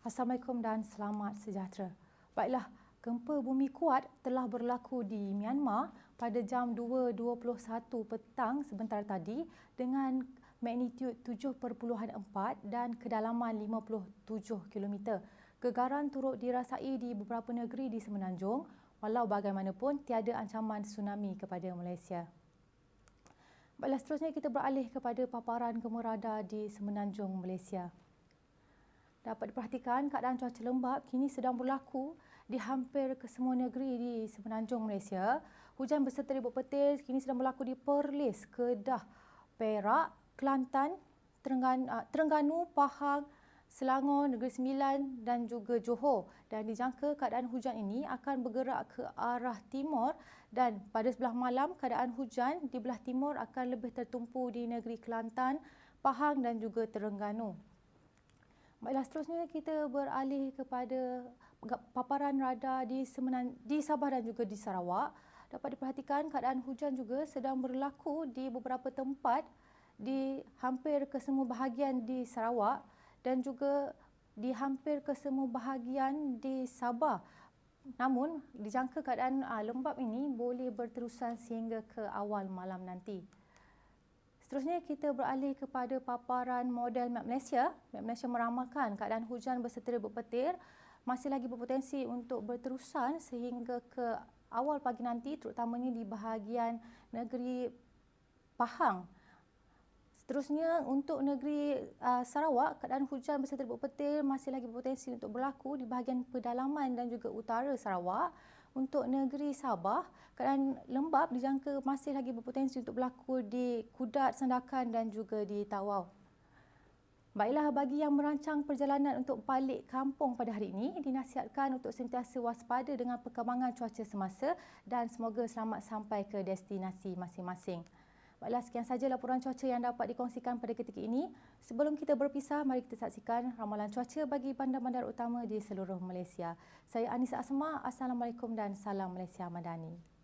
Assalamualaikum dan selamat sejahtera. Baiklah, gempa bumi kuat telah berlaku di Myanmar pada jam 2.21 petang sebentar tadi dengan magnitud 7.4 dan kedalaman 57 km. Gegaran turut dirasai di beberapa negeri di Semenanjung walau bagaimanapun tiada ancaman tsunami kepada Malaysia. Baiklah, seterusnya kita beralih kepada paparan gemerada di Semenanjung Malaysia. Dapat diperhatikan keadaan cuaca lembap kini sedang berlaku di hampir ke semua negeri di semenanjung Malaysia. Hujan berserta ribut petir kini sedang berlaku di Perlis, Kedah, Perak, Kelantan, ah, Terengganu, Pahang, Selangor, Negeri Sembilan dan juga Johor. Dan dijangka keadaan hujan ini akan bergerak ke arah timur dan pada sebelah malam keadaan hujan di belah timur akan lebih tertumpu di negeri Kelantan, Pahang dan juga Terengganu. Baiklah, seterusnya kita beralih kepada paparan radar di, Semenan, di Sabah dan juga di Sarawak. Dapat diperhatikan keadaan hujan juga sedang berlaku di beberapa tempat di hampir ke semua bahagian di Sarawak dan juga di hampir ke semua bahagian di Sabah. Namun, dijangka keadaan aa, lembap ini boleh berterusan sehingga ke awal malam nanti. Seterusnya kita beralih kepada paparan model Map Malaysia. Map Malaysia meramalkan keadaan hujan berserta berpetir masih lagi berpotensi untuk berterusan sehingga ke awal pagi nanti terutamanya di bahagian negeri Pahang. Seterusnya untuk negeri uh, Sarawak, keadaan hujan berserta berpetir masih lagi berpotensi untuk berlaku di bahagian pedalaman dan juga utara Sarawak untuk negeri Sabah, keadaan lembap dijangka masih lagi berpotensi untuk berlaku di Kudat, Sandakan dan juga di Tawau. Baiklah, bagi yang merancang perjalanan untuk balik kampung pada hari ini, dinasihatkan untuk sentiasa waspada dengan perkembangan cuaca semasa dan semoga selamat sampai ke destinasi masing-masing. Baiklah, sekian saja laporan cuaca yang dapat dikongsikan pada ketika ini. Sebelum kita berpisah, mari kita saksikan ramalan cuaca bagi bandar-bandar utama di seluruh Malaysia. Saya Anissa Asma. Assalamualaikum dan salam Malaysia Madani.